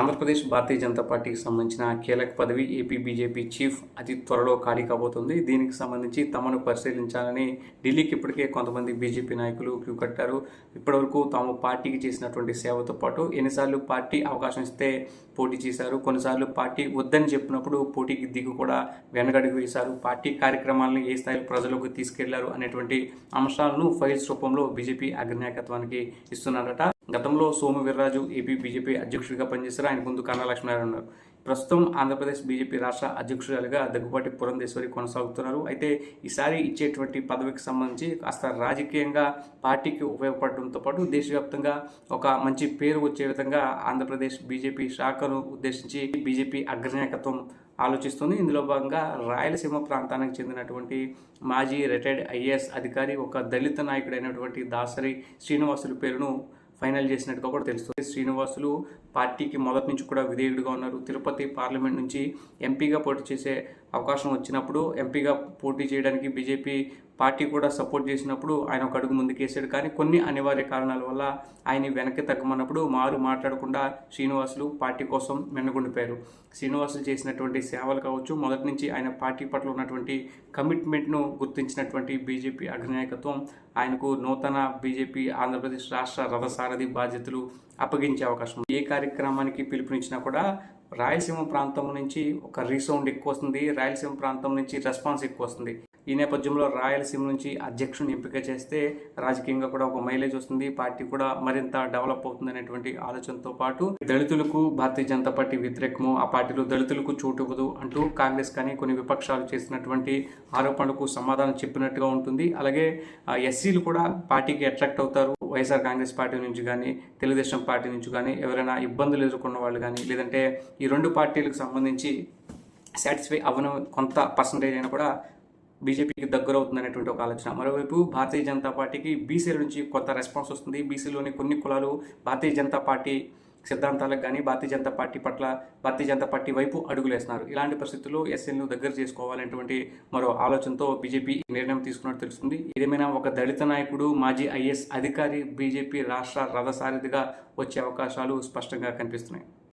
ఆంధ్రప్రదేశ్ భారతీయ జనతా పార్టీకి సంబంధించిన కీలక పదవి ఏపీ బీజేపీ చీఫ్ అతి త్వరలో ఖాళీ కాబోతుంది. దీనికి సంబంధించి తమను పరిశీలించాలని ఢిల్లీకి ఇప్పటికే కొంతమంది బీజేపీ నాయకులు క్యూ కట్టారు. ఇప్పటివరకు తాము పార్టీకి చేసినటువంటి సేవతో పాటు ఎన్నిసార్లు పార్టీ అవకాశం ఇస్తే పోటీ చేశారు. కొన్నిసార్లు పార్టీ వద్దని చెప్పినప్పుడు పోటీకి దిగు కూడా వెనకడుగు వేశారు. పార్టీ కార్యక్రమాలను ఏ స్థాయిలో ప్రజలకు తీసుకెళ్ళారు అనేటువంటి అంశాలను ఫైల్స్ రూపంలో బీజేపీ అగ్రనాయకత్వానికి ఇస్తున్నారట. గతంలో సోము వీర్రాజు ఏపీ బీజేపీ అధ్యక్షుడిగా పనిచేశారు. ఆయన ముందు కన్నా లక్ష్మీనారాయణ ఉన్నారు. ప్రస్తుతం ఆంధ్రప్రదేశ్ బీజేపీ రాష్ట్ర అధ్యక్షురాలుగా దగ్గుపాటి పురంధేశ్వరి కొనసాగుతున్నారు. అయితే ఈసారి ఇచ్చేటువంటి పదవికి సంబంధించి కాస్త రాజకీయంగా పార్టీకి ఉపయోగపడడంతో పాటు దేశవ్యాప్తంగా ఒక మంచి పేరు వచ్చే విధంగా ఆంధ్రప్రదేశ్ బీజేపీ శాఖను ఉద్దేశించి బీజేపీ అగ్రనాయకత్వం ఆలోచిస్తుంది. ఇందులో భాగంగా రాయలసీమ ప్రాంతానికి చెందినటువంటి మాజీ రిటైర్డ్ ఐఏఎస్ అధికారి ఒక దళిత నాయకుడైనటువంటి దాసరి శ్రీనివాసుల పేరును ఫైనల్ చేసినట్టుగా కూడా తెలుస్తుంది. శ్రీనివాసులు పార్టీకి మొదటి నుంచి కూడా విధేయుడిగా ఉన్నారు. తిరుపతి పార్లమెంట్ నుంచి ఎంపీగా పోటీ చేసే అవకాశం వచ్చినప్పుడు ఎంపీగా పోటీ చేయడానికి బీజేపీ పార్టీ కూడా సపోర్ట్ చేసినప్పుడు ఆయన ఒక అడుగు ముందుకేసాడు కానీ కొన్ని అనివార్య కారణాల వల్ల ఆయన వెనక్కి తగ్గమన్నప్పుడు మారు మాట్లాడకుండా శ్రీనివాసులు పార్టీ కోసం మెన్నగుండిపోయారు శ్రీనివాసులు చేసినటువంటి సేవలు కావచ్చు మొదటి నుంచి ఆయన పార్టీ పట్ల ఉన్నటువంటి కమిట్మెంట్ను గుర్తించినటువంటి బీజేపీ అగ్రనాయకత్వం ఆయనకు నూతన బీజేపీ ఆంధ్రప్రదేశ్ రాష్ట్ర రథసారథి బాధ్యతలు అప్పగించే అవకాశం ఉంది. ఏ కార్యక్రమానికి పిలుపునిచ్చినా కూడా రాయలసీమ ప్రాంతం నుంచి ఒక రీసౌండ్ ఎక్కువ వస్తుంది రాయలసీమ ప్రాంతం నుంచి రెస్పాన్స్ ఎక్కువ వస్తుంది ఈ నేపథ్యంలో రాయలసీమ నుంచి అధ్యక్షుని ఎంపిక చేస్తే రాజకీయంగా కూడా ఒక మైలేజ్ వస్తుంది. పార్టీ కూడా మరింత డెవలప్ అవుతుంది అనేటువంటి ఆలోచనతో పాటు దళితులకు భారతీయ జనతా పార్టీ వ్యతిరేకము ఆ పార్టీలో దళితులకు చోటు ఇవ్వదు అంటూ కాంగ్రెస్ కానీ కొన్ని విపక్షాలు చేసినటువంటి ఆరోపణలకు సమాధానం చెప్పినట్టుగా ఉంటుంది. అలాగే ఎస్సీలు కూడా పార్టీకి అట్రాక్ట్ అవుతారు. వైఎస్ఆర్ కాంగ్రెస్ పార్టీ నుంచి కానీ తెలుగుదేశం పార్టీ నుంచి కానీ ఎవరైనా ఇబ్బందులు ఎదుర్కొన్న వాళ్ళు కానీ లేదంటే ఈ రెండు పార్టీలకు సంబంధించి సాటిస్ఫై అవ్వను కొంత పర్సంటేజ్ అయినా కూడా బీజేపీకి దగ్గర అవుతుందనేటువంటి ఒక ఆలోచన. మరోవైపు భారతీయ జనతా పార్టీకి బీసీల నుంచి కొత్త రెస్పాన్స్ వస్తుంది. బీసీలోని కొన్ని కులాలు భారతీయ జనతా పార్టీ సిద్ధాంతాలకు కానీ భారతీయ జనతా పార్టీ పట్ల భారతీయ జనతా పార్టీ వైపు అడుగులేస్తున్నారు. ఇలాంటి పరిస్థితుల్లో ఎస్ఎల్ను దగ్గర చేసుకోవాలనేటువంటి మరో ఆలోచనతో బీజేపీ ఈ నిర్ణయం తీసుకున్నట్టు తెలుస్తుంది. ఏదేమైనా ఒక దళిత నాయకుడు మాజీ ఐఎస్ అధికారి బీజేపీ రాష్ట్ర రథసారథిగా వచ్చే అవకాశాలు స్పష్టంగా కనిపిస్తున్నాయి.